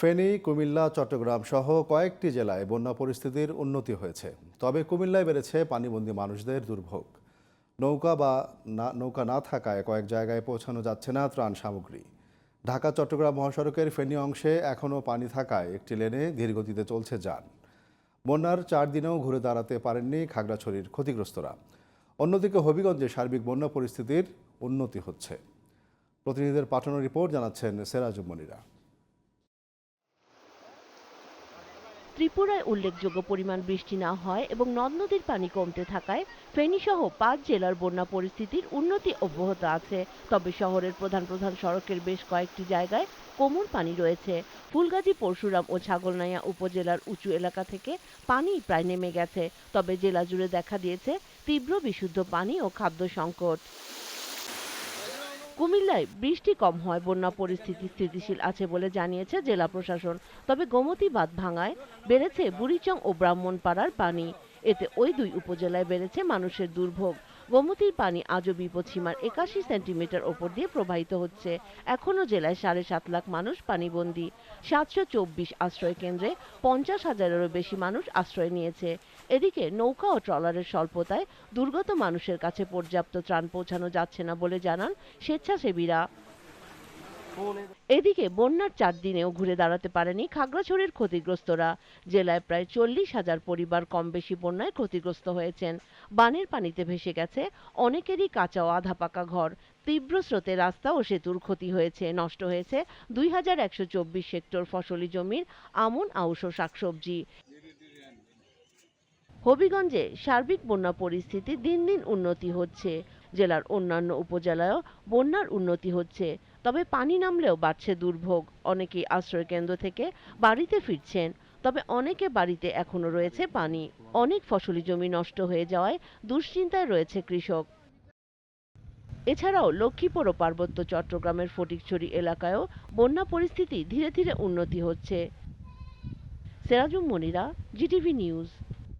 ফেনী, কুমিল্লা, চট্টগ্রাম সহ কয়েকটি জেলায় বন্যা পরিস্থিতির উন্নতি হয়েছে। তবে কুমিল্লায় বেড়েছে পানিবন্দী মানুষদের দুর্ভোগ। নৌকা বা নৌকা না থাকায় কয়েক জায়গায় পৌঁছানো যাচ্ছে না ত্রাণ সামগ্রী। ঢাকা, চট্টগ্রাম মহাসড়কের ফেনী অংশে এখনও পানি থাকায় একটি লেনে ধীরগতিতে চলছে যান। বন্যার চার দিনেও ঘুরে দাঁড়াতে পারেননি খাগড়াছড়ির ক্ষতিগ্রস্তরা। অন্যদিকে হবিগঞ্জে সার্বিক বন্যা পরিস্থিতির উন্নতি হচ্ছে। প্রতিনিধিদের পাঠানো রিপোর্ট জানাচ্ছেন সেরাজুম মনিরা ত্রিপুরায় উল্লেখযোগ্য পরিমাণ বৃষ্টি না হয় এবং নদ নদীর পানি কমতে থাকায় ফেনীসহ পাঁচ জেলার বন্যা পরিস্থিতির উন্নতি অব্যাহত আছে। তবে শহরের প্রধান প্রধান সড়কের বেশ কয়েকটি জায়গায় কোমর পানি রয়েছে। ফুলগাজী, পরশুরাম ও ছাগলনাইয়া উপজেলার উঁচু এলাকা থেকে পানি প্রায় নেমে গেছে। তবে জেলা জুড়ে দেখা দিয়েছে তীব্র বিশুদ্ধ পানি ও খাদ্য সংকট। কুমিল্লায় বৃষ্টি কম হয়, বন্যা পরিস্থিতি স্থিতিশীল আছে বলে জানিয়েছে জেলা প্রশাসন। তবে গোমতী বাঁধ ভাঙায় বেড়েছে বুড়িচং ও ব্রাহ্মণপাড়ার পানি। এতে ওই দুই উপজেলায় বেড়েছে মানুষের দুর্ভোগ। গোমতীর পানি আজও বিপদসীমার একাশি সেন্টিমিটার ওপর দিয়ে প্রবাহিত হচ্ছে। এখনও জেলায় সাড়ে সাত লাখ মানুষ পানিবন্দী। সাতশো চব্বিশ আশ্রয় কেন্দ্রে পঞ্চাশ হাজারেরও বেশি মানুষ আশ্রয় নিয়েছে। এদিকে নৌকা ও ট্রলারের স্বল্পতায় দুর্গত মানুষের কাছে পর্যাপ্ত ত্রাণ পৌঁছানো যাচ্ছে না বলে জানান স্বেচ্ছাসেবীরা। এদিকে বন্যার চার দিনেও ঘুরে দাঁড়াতে পারেনি খাগড়াছড়ির ক্ষতিগ্রস্তরা। জেলায় প্রায় চল্লিশ হাজার পরিবার কম বেশি বন্যায় ক্ষতিগ্রস্ত হয়েছেন। বানের পানিতে ভেসে গেছে অনেকেরই কাঁচা ও আধা পাকা ঘর। তীব্র স্রোতে রাস্তা ও সেতুর ক্ষতি হয়েছে, নষ্ট হয়েছে দুই হাজার একশো চব্বিশ হেক্টর ফসলি জমির আমন আউশ ও শাকসবজি। হবিগঞ্জে সার্বিক বন্যা পরিস্থিতি দিন দিন উন্নতি হচ্ছে। জেলার অন্যান্য উপজেলায়ও বন্যার উন্নতি হচ্ছে। তবে পানি নামলেও বাড়ছে দুর্ভোগ। অনেকেই আশ্রয়কেন্দ্র থেকে বাড়িতে ফিরছেন, তবে অনেকে বাড়িতে এখনও রয়েছে পানি। অনেক ফসলি জমি নষ্ট হয়ে যাওয়ায় দুশ্চিন্তায় রয়েছে কৃষক। এছাড়াও লক্ষ্মীপুর ও পার্বত্য চট্টগ্রামের ফটিকছড়ি এলাকায়ও বন্যা পরিস্থিতি ধীরে ধীরে উন্নতি হচ্ছে। Serajum Monira, GTV news.